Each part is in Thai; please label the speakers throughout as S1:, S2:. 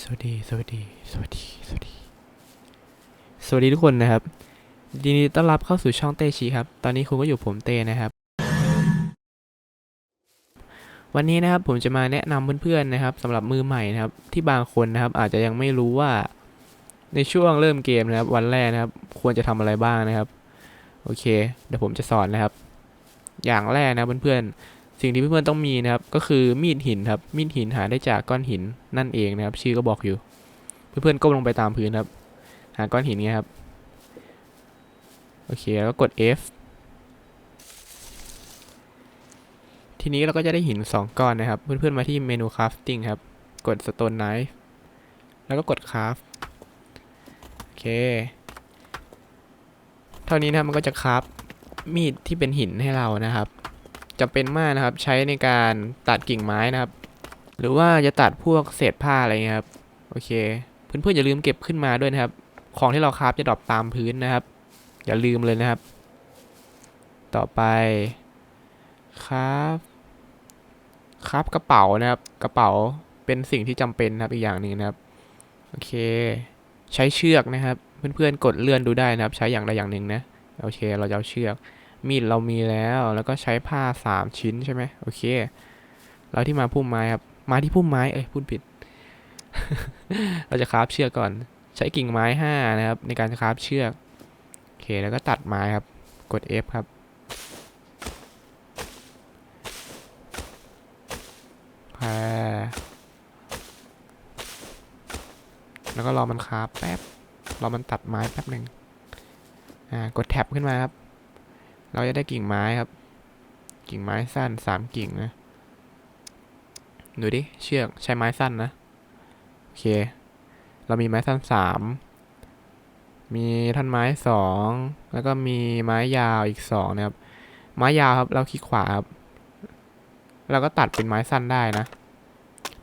S1: สวัสดี สวัสดี สวัสดี สวัสดี สวัสดีทุกคนนะครับยินดีต้อนรับเข้าสู่ช่องเตชีครับ ตอนนี้คุณก็อยู่ผมเตนะครับ วันนี้นะครับผมจะมาแนะนำเพื่อนๆนะครับสำหรับมือใหม่นะครับ ที่บางคนนะครับ อาจจะยังไม่รู้ว่าในช่วงเริ่มเกมนะครับ วันแรกนะครับ ควรจะทำอะไรบ้างนะครับ โอเค เดี๋ยวผมจะสอนนะครับ อย่างแรกนะเพื่อนๆ สิ่งที่เพื่อนๆต้องมีนะครับ ก็คือมีดหินครับ มีดหินหาได้จากก้อนหินนั่นเองนะครับ ชื่อก็บอกอยู่ เพื่อนๆก้มลงไปตามพื้นครับ หาก้อนหินเงี้ยครับ โอเค แล้วก็กด F ทีนี้เราก็จะได้หิน 2 ก้อนนะครับ เพื่อนๆมาที่เมนู crafting ครับ กด stone knife แล้วก็กด craft โอเค เท่านี้นะมันก็จะคราฟมีดที่เป็นหินให้เรานะครับ จำเป็นมากนะครับ ใช้ในการตัดกิ่งไม้นะครับ หรือว่าจะตัดพวกเศษผ้าอะไรเงี้ยครับ โอเค เพื่อนๆอย่าลืมเก็บขึ้นมาด้วยนะครับ ของที่เราคราฟจะดรอปตามพื้นนะครับ อย่าลืมเลยนะครับ ต่อไปคราฟคราฟกระเป๋านะครับ กระเป๋าเป็นสิ่งที่จำเป็นนะครับอีกอย่างหนึ่งนะครับ โอเค ใช้เชือกนะครับ เพื่อนๆกดเลื่อนดูได้นะครับ ใช้อย่างใดอย่างหนึ่งนะ โอเค เราจะเอาเชือก มีดเรามีแล้วแล้วก็ใช้ผ้าสามชิ้นใช่ไหมโอเค เราที่มาพุ่มไม้ครับ มาที่พุ่มไม้เอ้ยพูดผิด เราจะคราฟเชือกก่อน ใช้กิ่งไม้ห้านะครับ ในการคราฟเชือกโอเคแล้วก็ตัดไม้ครับ กด F ครับแพรแล้วก็รอมันคราฟแป๊บรอมันตัดไม้แป๊บหนึ่งอ่ากดแท็บขึ้นมาครับ เราจะได้กิ่งไม้ครับ กิ่งไม้สั้นสามกิ่งนะ ดูดิ เชือกใช้ไม้สั้นนะ โอเค เรามีไม้สั้นสาม มีท่อนไม้สอง แล้วก็มีไม้ยาวอีกสองนะครับ ไม้ยาวครับ เราคลิกขวาครับ เราก็ตัดเป็นไม้สั้นได้นะ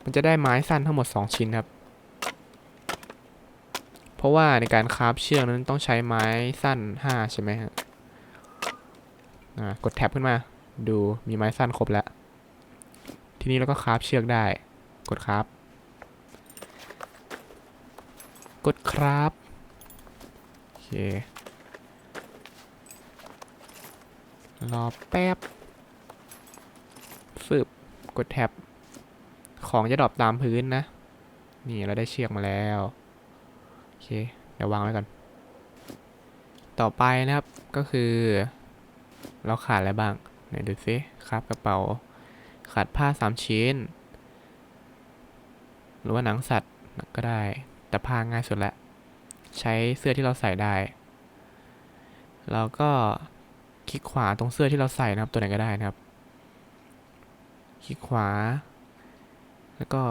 S1: มันจะได้ไม้สั้นทั้งหมดสองชิ้นครับเพราะว่าในการคราฟเชือกนั้นต้องใช้ไม้สั้นห้าใช่ไหมฮะอ่า กดแท็บขึ้นมา ดูมีไม้สั้นครบแล้ว ทีนี้เราก็คราฟเชือกได้ กดคราฟกดคราฟโอเครอแป๊บฟึบกดแท็บ ของจะดรอปตามพื้นนะ นี่เราได้เชือกมาแล้ว โอเค เดี๋ยววางไว้ก่อน ต่อไปนะครับก็คือ เราขาดอะไรบ้าง ไหนดูซิครับกระเป๋า ขาดผ้าสามชิ้น หรือว่าหนังสัตว์ก็ได้ แต่ผ้าง่ายสุดละ ใช้เสื้อที่เราใส่ได้ เราก็คลิกขวาตรงเสื้อที่เราใส่นะครับ ตัวไหนก็ได้นะครับ คลิกขวา แล้วก็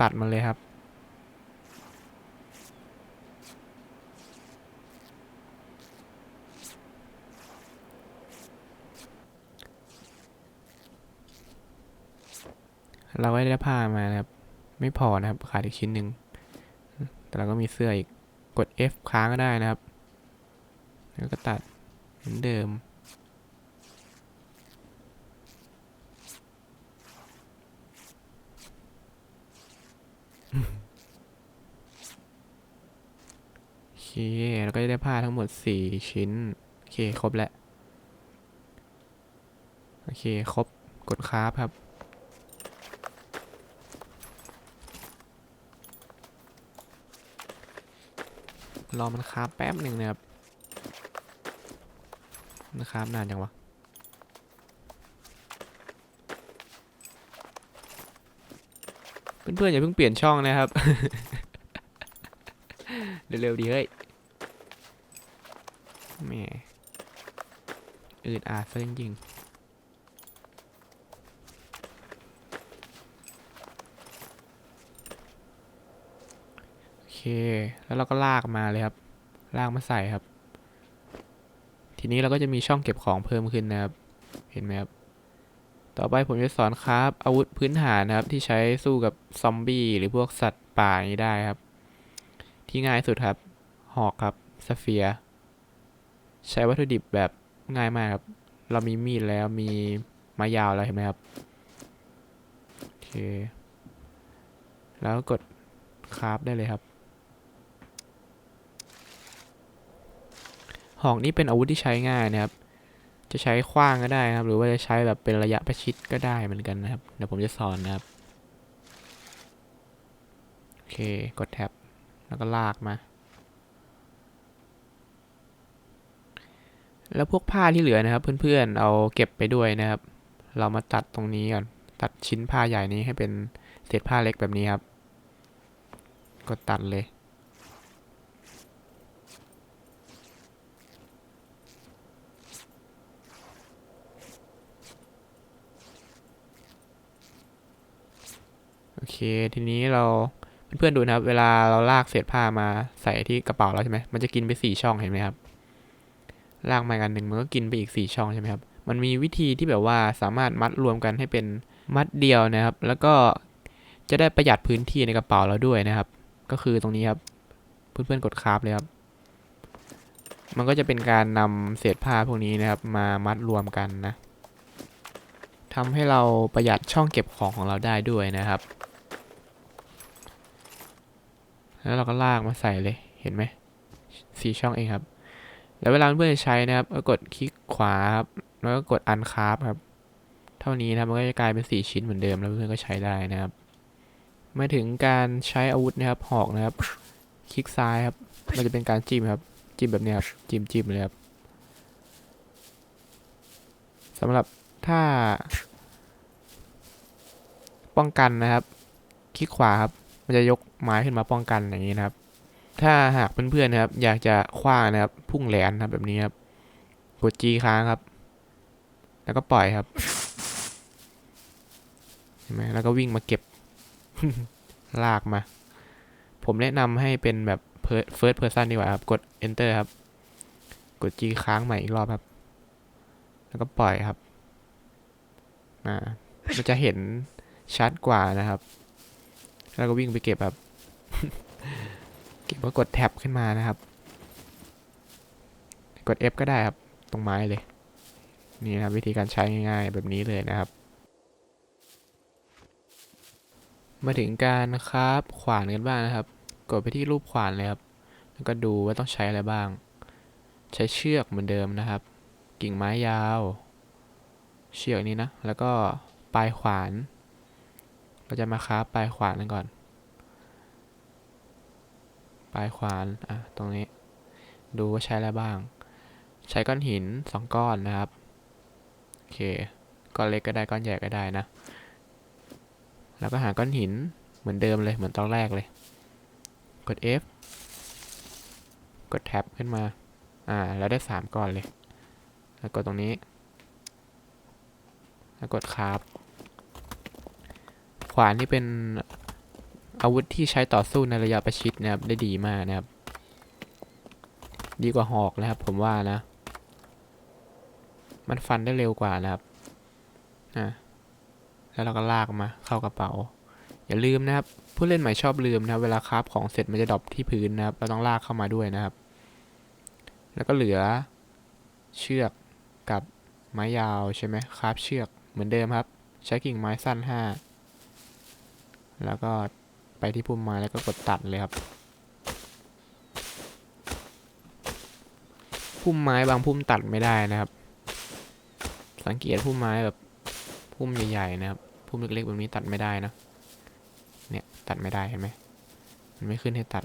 S1: ตัดมันเลยครับ เราก็ได้ผ้ามานะครับ ไม่พอนะครับ ขาดอีกชิ้นหนึ่ง แต่เราก็มีเสื้ออีก กด F ค้างก็ได้นะครับ แล้วก็ตัดเหมือนเดิม โอเคแล้วก็จะได้ผ้าทั้งหมด 4 ชิ้น โอเค ครบแล้ว โอเค ครบ กดคราครับ รอมันคาแป๊บหนึ่งนะครับมันคราฟนานจังวะเพื่อนๆอย่าเพิ่งเปลี่ยนช่องนะครับ เร็วๆดีเฮ้ยแหม่อืดอาดซะจริงๆโอเค แล้วเราก็ลากมาเลยครับ ลากมาใส่ครับ ทีนี้เราก็จะมีช่องเก็บของเพิ่มขึ้นนะครับ เห็นไหมครับ ต่อไปผมจะสอนครับ อาวุธพื้นฐานนะครับ ที่ใช้สู้กับซอมบี้หรือพวกสัตว์ป่าอย่างนี้ได้ครับ ที่ง่ายสุดครับ หอกครับสเฟียร์ใช้วัตถุดิบแบบง่ายมากครับ เรามีมีดแล้วมีไม้ยาวแล้วเห็นไหมครับ โอเค แล้วกดคราฟได้เลยครับ หอกนี้เป็นอาวุธที่ใช้ง่ายนะครับ จะใช้ขว้างก็ได้นะครับ หรือว่าจะใช้แบบเป็นระยะประชิดก็ได้เหมือนกันนะครับ เดี๋ยวผมจะสอนนะครับ โอเค กดแท็บ แล้วก็ลากมา แล้วพวกผ้าที่เหลือนะครับ เพื่อนๆ เอาเก็บไปด้วยนะครับ เรามาตัดตรงนี้ก่อน ตัดชิ้นผ้าใหญ่นี้ให้เป็นเศษผ้าเล็กแบบนี้ครับ กดตัดเลย โอเค ทีนี้เราเพื่อนๆดูนะครับ เวลาเราลากเศษผ้ามาใส่ที่กระเป๋าเราใช่ไหมมันจะกินไปสี่ช่องเห็นไหมครับ ลากมาอีกอันหนึ่งมันก็กินไปอีกสี่ช่องใช่ไหมครับ มันมีวิธีที่แบบว่าสามารถมัดรวมกันให้เป็นมัดเดียวนะครับ แล้วก็จะได้ประหยัดพื้นที่ในกระเป๋าเราด้วยนะครับ ก็คือตรงนี้ครับเพื่อนๆกดคราฟเลยครับ มันก็จะเป็นการนำเศษผ้าพวกนี้นะครับ มามัดรวมกันนะทำให้เราประหยัดช่องเก็บของของเราได้ด้วยนะครับ แล้วเราก็ลากมาใส่เลยเห็นไหมสี่ช่องเองครับ แล้วเวลาเพื่อนใช้นะครับก็กดคลิกขวาครับแล้วก็กดอันคราฟครับ เท่านี้นะมันก็จะกลายเป็นสี่ชิ้นเหมือนเดิมแล้วเพื่อนก็ใช้ได้นะครับมาถึงการใช้อาวุธนะครับหอกนะครับ คลิกซ้ายครับ มันจะเป็นการจิ้มครับ จิ้มแบบนี้ครับจิ้มจิ้มเลยครับสำหรับถ้า ป้องกันนะครับ คลิกขวาครับ มันจะยกไม้ขึ้นมาป้องกันอย่างนี้นะครับ ถ้าหากเพื่อนๆนะครับ อยากจะคว้านะครับ พุ่งแหลนนะครับแบบนี้ครับกด G ค้างครับ แล้วก็ปล่อยครับเห็นไหมแล้วก็วิ่งมาเก็บ ลากมา ผมแนะนำให้เป็นแบบ first person ดีกว่าครับ กด enter ครับ กด G ค้างใหม่อีกรอบครับ แล้วก็ปล่อยครับอ่ามันจะเห็นชัดกว่านะครับ แล้วก็วิ่งไปเก็บครับเก็บก็กดแท็บขึ้นมานะครับ กด F ก็ได้ครับ ตรงไม้เลย นี่นะครับวิธีการใช้ง่ายๆ แบบนี้เลยนะครับ มาถึงการคราฟขวานกันบ้างนะครับ กดไปที่รูปขวานเลยครับ แล้วก็ดูว่าต้องใช้อะไรบ้าง ใช้เชือกเหมือนเดิมนะครับ กิ่งไม้ยาว เชือกนี้นะ แล้วก็ปลายขวาน เราจะมาคราฟปลายขวานกันก่อน ปลายขวานอะตรงนี้ ดูว่าใช้อะไรบ้าง ใช้ก้อนหินสองก้อนนะครับโอเคก้อนเล็กก็ได้ก้อนใหญ่ก็ได้นะ แล้วก็หาก้อนหินเหมือนเดิมเลยเหมือนตอนแรกเลย กด F กดแท็บขึ้นมาอ่าแล้วได้สามก้อนเลยแล้วกดตรงนี้ แล้วกดคราฟ วานนี่เป็นอาวุธที่ใช้ต่อสู้ในระยะประชิดนะครับ ได้ดีมากนะครับ ดีกว่าหอกนะครับ ผมว่านะ มันฟันได้เร็วกว่านะครับอะแล้วเราก็ลากมาเข้ากระเป๋า อย่าลืมนะครับ ผู้เล่นใหม่ชอบลืมนะครับ เวลาคราฟของเสร็จมันจะดรอปที่พื้นนะครับ เราต้องลากเข้ามาด้วยนะครับ แล้วก็เหลือเชือกกับไม้ยาวใช่ไหมคราฟเชือกเหมือนเดิมครับ ใช้กิ่งไม้สั้นห้า แล้วก็ไปที่พุ่มไม้แล้วก็กดตัดเลยครับ พุ่มไม้บางพุ่มตัดไม่ได้นะครับ สังเกตพุ่มไม้แบบพุ่มใหญ่ๆนะครับ พุ่มเล็กๆแบบนี้ตัดไม่ได้นะ เนี่ยตัดไม่ได้เห็นไหมมันไม่ขึ้นให้ตัด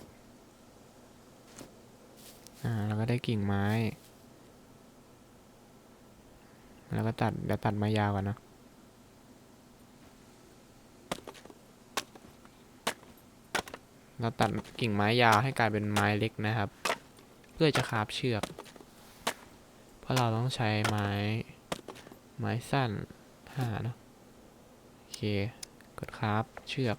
S1: อ่าแล้วก็ได้กิ่งไม้ แล้วก็ตัดเดี๋ยวตัดไม้ยาวก่อนนะ เราตัดกิ่งไม้ยาวให้กลายเป็นไม้เล็กนะครับ เพื่อจะคาบเชือก เพราะเราต้องใช้ไม้ ไม้สั้นห้าเนะโอเค กดคาบเชือก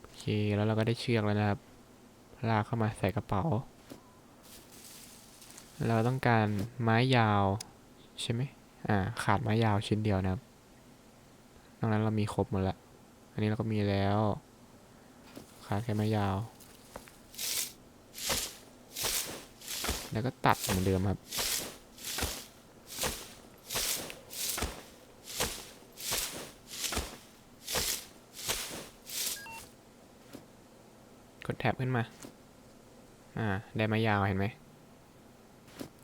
S1: โอเค แล้วเราก็ได้เชือกแล้วนะครับ ลากเข้ามาใส่กระเป๋า เราต้องการไม้ยาวใช่ไหมอ่าขาดไม้ยาวชิ้นเดียวนะครับนอกนั้นเรามีครบหมดละอันนี้เราก็มีแล้ว ขาดแค่ไม้ยาว แล้วก็ตัดเหมือนเดิมครับกดแท็บขึ้นมา อ่า ได้ไม้ยาวเห็นไหม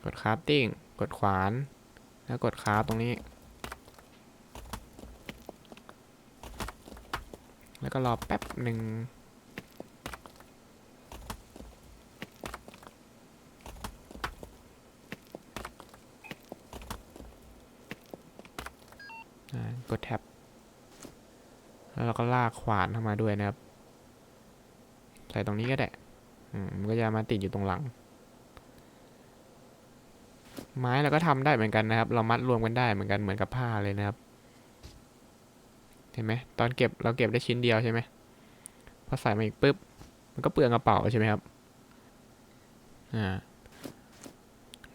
S1: กดคราฟติ้ง กดขวาน แล้วกดคราฟตรงนี้ แล้วก็รอแป๊บหนึ่งกดแท็บ แล้วเราก็ลากขวานเข้ามาด้วยนะครับ ใส่ตรงนี้ก็ได้อืมมันก็จะมาติดอยู่ตรงหลัง ไม้เราก็ทำได้เหมือนกันนะครับ เรามัดรวมกันได้เหมือนกันเหมือนกับผ้าเลยนะครับ เห็นไหมตอนเก็บเราเก็บได้ชิ้นเดียวใช่ไหมพอใส่มาอีกปุ๊บ มันก็เปลืองกระเป๋าใช่ไหมครับ อ่า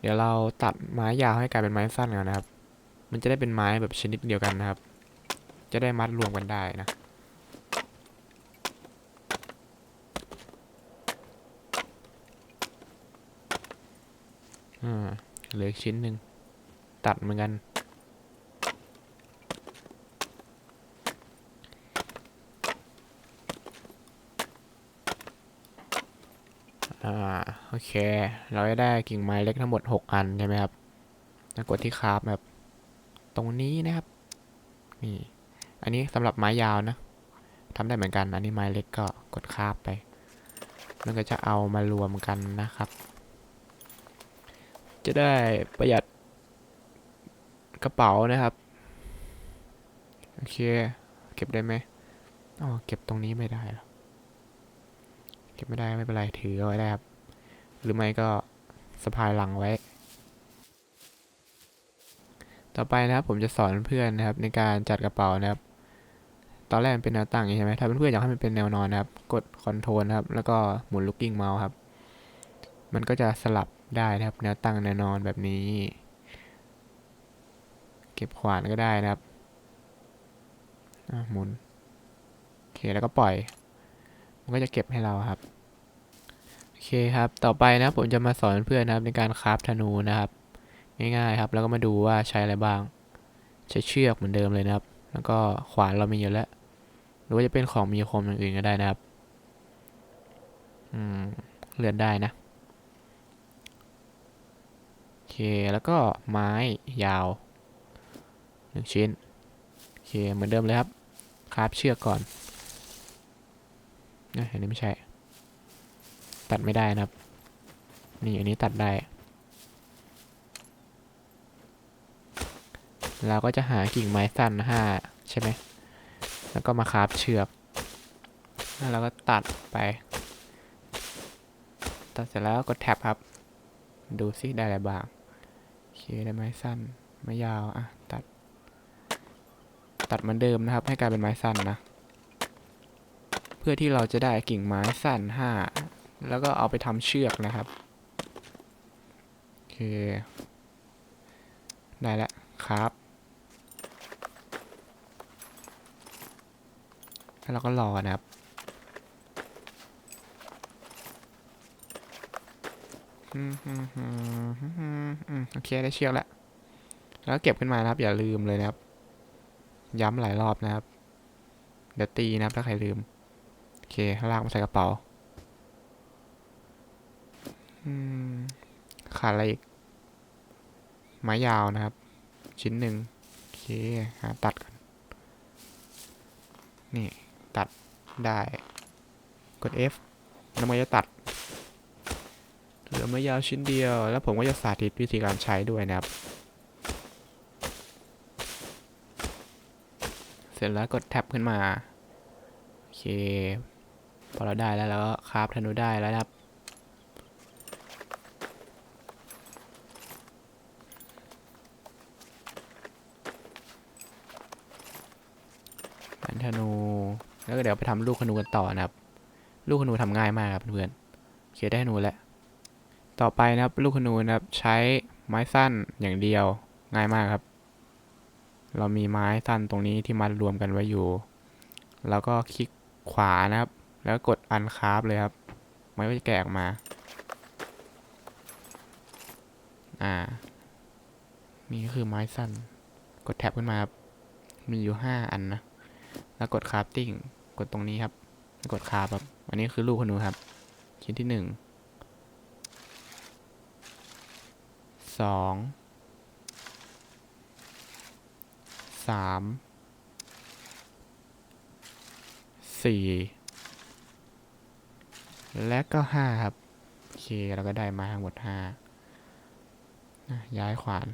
S1: เดี๋ยวเราตัดไม้ยาวให้กลายเป็นไม้สั้นกันนะครับ มันจะได้เป็นไม้แบบชนิดเดียวกันนะครับ จะได้มัดรวมกันได้นะอ่า เหลืออีกชิ้นหนึ่งตัดเหมือนกัน อ่า โอเค เราจะได้กิ่งไม้เล็กทั้งหมด 6 อันใช่ไหมครับแล้วกดที่คราฟแบบ ตรงนี้นะครับ นี่ อันนี้สำหรับไม้ยาวนะทำได้เหมือนกัน อันนี้ไม้เล็กก็กดคราฟไป มันก็จะเอามารวมกันนะครับ จะได้ประหยัดกระเป๋านะครับ โอเค เก็บได้ไหมอ๋อเก็บตรงนี้ไม่ได้หรอเก็บไม่ได้ไม่เป็นไรถือเอาไว้ได้ครับ หรือไม่ก็สะพายหลังไว้ ต่อไปนะครับผมจะสอนเพื่อนนะครับ ในการจัดกระเป๋านะครับ ตอนแรกมันเป็นแนวตั้งใช่ไหมถ้าเพื่อนอยากให้มันเป็นแนวนอนนะครับ กดคอนโทรลครับ แล้วก็หมุนลูกกิ้งเมาส์ครับ มันก็จะสลับ ได้นะครับ แนวตั้งแนวนอนแบบนี้ เก็บขวานก็ได้นะครับหมุนโอเคแล้วก็ปล่อย มันก็จะเก็บให้เราครับโอเคครับ ต่อไปนะผมจะมาสอนเพื่อนนะครับในการคราฟธนูนะครับ ง่ายๆครับ แล้วก็มาดูว่าใช้อะไรบ้าง ใช้เชือกเหมือนเดิมเลยนะครับ แล้วก็ขวานเรามีอยู่แล้ว หรือว่าจะเป็นของมีคมอย่างอื่นก็ได้นะครับ อืมเลื่อนได้นะ เค แล้วก็ไม้ยาวหนึ่งชิ้น โอเค เหมือนเดิมเลยครับคราฟเชือกก่อนนะอันนี้ไม่ใช่ ตัดไม่ได้นะครับ นี่อันนี้ตัดได้ เราก็จะหากิ่งไม้สั้นห้าใช่ไหม แล้วก็มาคราฟเชือก แล้วเราก็ตัดไป ตัดเสร็จแล้วกดแท็บครับ ดูซิได้อะไรบ้าง โอเคได้ไม้สั้นไม้ยาวอะตัด ตัดเหมือนเดิมนะครับ ให้กลายเป็นไม้สั้นนะ เพื่อที่เราจะได้กิ่งไม้สั้นห้าแล้วก็เอาไปทำเชือกนะครับโอเคได้แล้วครับ แล้วเราก็รอนะครับ อืมอืมอืมอืมอืม โอเคได้เชือกแล้ว แล้วเก็บขึ้นมานะครับ อย่าลืมเลยนะครับ ย้ำหลายรอบนะครับ เดี๋ยวตีนะครับถ้าใครลืม โอเคลากมาใส่กระเป๋าขาดอะไรอีก ไม้ยาวนะครับ ชิ้นหนึ่งโอเคหาตัดกัน นี่ ตัดได้ กด F แล้วมันจะตัด เหลือไม้ยาวชิ้นเดียว แล้วผมก็จะสาธิตวิธีการใช้ด้วยนะครับ เสร็จแล้วกดแท็บขึ้นมา โอเค พอเราได้แล้วเราก็คราฟธนูได้แล้วครับหันธนู แล้วก็เดี๋ยวไปทำลูกธนูกันต่อนะครับ ลูกธนูทำง่ายมากครับเพื่อนๆโอเคได้ธนูแล้ว ต่อไปนะครับลูกธนูนะครับใช้ไม้สั้นอย่างเดียวง่ายมากครับ เรามีไม้สั้นตรงนี้ที่มัดรวมกันไว้อยู่ แล้วก็คลิกขวานะครับ แล้วกดอันคาฟเลยครับไม้ก็จะแกะออกมา อ่า นี่ก็คือไม้สั้น กดแท็บขึ้นมาครับ มีอยู่ห้าอันนะ แล้วกดคราฟติ้ง กดตรงนี้ครับ กดคราฟครับ อันนี้คือลูกขนูครับ ชิ้นที่หนึ่ง สองสามสี่และก็ห้าครับ โอเค เราก็ได้มาทั้งหมดห้านะย้ายขวาน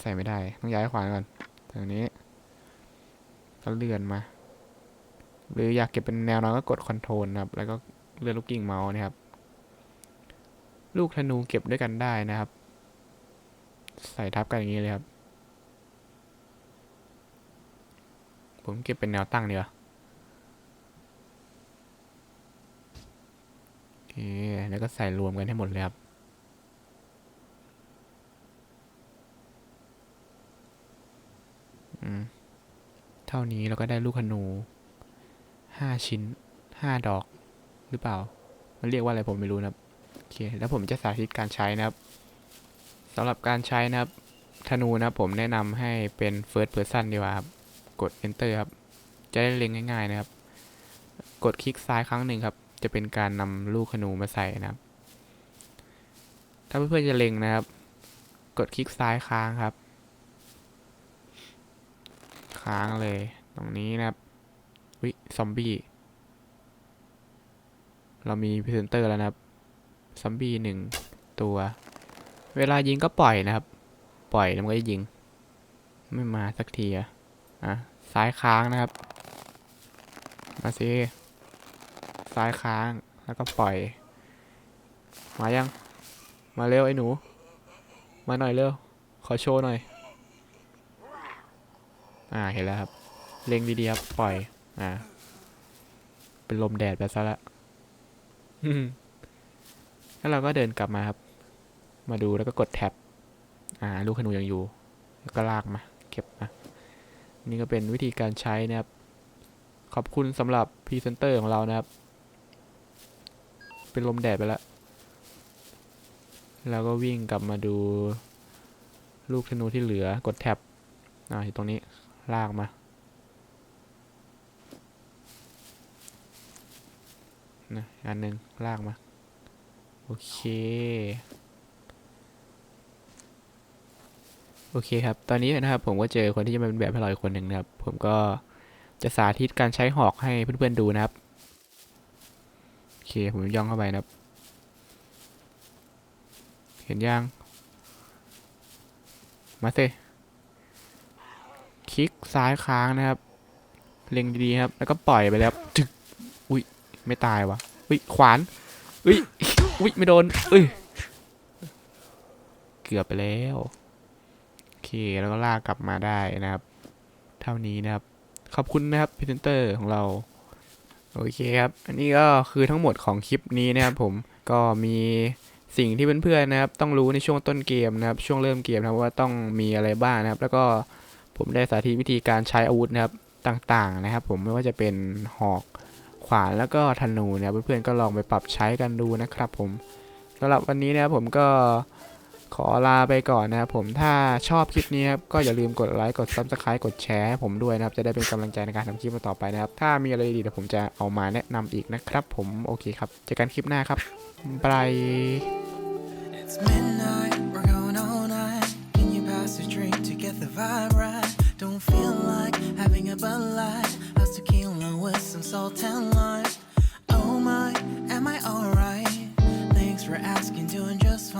S1: ใส่ไม่ได้ ต้องย้ายขวานก่อนตรงนี้ก็เลื่อนมา หรืออยากเก็บเป็นแนวนอนก็กดคอนโทรลครับ แล้วก็เลื่อนลูกกิ่งเมาส์นะครับ ลูกธนูเก็บด้วยกันได้นะครับ ใส่ทับกันอย่างนี้เลยครับ ผมเก็บเป็นแนวตั้งเดีกว่าโอเคแล้วก็ใส่รวมกันให้หมดเลยครับเท่านี้เราก็ได้ลูกธนูห้าชิ้นห้าดอก หรือเปล่า มันเรียกว่าอะไรผมไม่รู้นะครับ เคแล้วผมจะสาธิตการใช้นะครับสำหรับการใช้นะครับ ธนูนะผมแนะนำให้เป็น first person ดีกว่าครับ กด enter ครับ จะได้เล็งง่ายๆนะครับ กดคลิกซ้ายครั้งหนึ่งครับ จะเป็นการนำลูกธนูมาใส่นะครับ ถ้าเพื่อนๆจะเล็งนะครับ กดคลิกซ้ายค้างครับ ค้างเลย ตรงนี้นะครับ วิซอมบี้ เรามีพรีเซนเตอร์แล้วนะครับ ซอมบี้หนึ่งตัว เวลายิงก็ปล่อยนะครับ ปล่อยแล้วมันก็จะยิง ไม่มาสักทีอะอะซ้ายค้างนะครับ มาสิซ้ายค้างแล้วก็ปล่อย มายัง มาเร็วไอ้หนู มาหน่อยเร็ว ขอโชว์หน่อย อ่าเห็นแล้วครับ เล็งดีๆครับ ปล่อย อ่า เป็นลมแดดไปซะละ แล้วเราก็เดินกลับมาครับ มาดูแล้วก็กดแท็บ อ่า ลูกขนูยังอยู่ แล้วก็ลากมา เก็บมา นี่ก็เป็นวิธีการใช้นะครับ ขอบคุณสำหรับพรีเซนเตอร์ของเรานะครับ เป็นลมแดดไปแล้ว แล้วก็วิ่งกลับมาดู ลูกธนูที่เหลือ กดแท็บ อ่าอยู่ตรงนี้ ลากมานะอันหนึ่งลากมา โอเค โอเคครับ ตอนนี้นะครับผมก็เจอคนที่จะมาเป็นแบบให้เราอีกคนหนึ่งนะครับ ผมก็จะสาธิตการใช้หอกให้เพื่อนๆดูนะครับ โอเค ผมย่องเข้าไปนะครับ เห็นยัง มาสิคลิกซ้ายค้างนะครับ เล็งดีๆครับ แล้วก็ปล่อยไปแล้วจึกอุ้ย ไม่ตายวะอุ้ย ขวานอุ้ย อุ้ยไม่โดนอุ้ยเกือบไปแล้วโอเคแล้วก็ลากกลับมาได้นะครับ เท่านี้นะครับ ขอบคุณนะครับพรีเซนเตอร์ของเราโอเคครับ อันนี้ก็คือทั้งหมดของคลิปนี้นะครับผมก็มีสิ่งที่เพื่อนๆนะครับ ต้องรู้ในช่วงต้นเกมนะครับ ช่วงเริ่มเกมนะครับว่าต้องมีอะไรบ้างนะครับ แล้วก็ผมได้สาธิตวิธีการใช้อาวุธนะครับต่างๆนะครับ ผมไม่ว่าจะเป็นหอก ขวานแล้วก็ธนูเนะครับเพื่อนๆก็ลองไปปรับใช้กันดูนะครับผมสำหรับวันนี้นะครับผมก็ขอลาไปก่อนนะครับผมถ้าชอบคลิปนี้ครับก็อย่าลืมกดไลค์กด subscribe กดแชร์ให้ผมด้วยนะครับจะได้เป็นกำลังใจในการทำคลิปต่อไปนะครับถ้ามีอะไรดีๆเดี๋ยวผมจะเอามาแนะนำอีกนะครับ ผมโอเคครับเจอกันคลิปหน้าครับบาย
S2: It's midnight, we're going all night. Can you pass a drink to get the vibe right? Don't feel like having a Bud Light. these all ten lines. Oh my, am I alright? Thanks for asking Doing.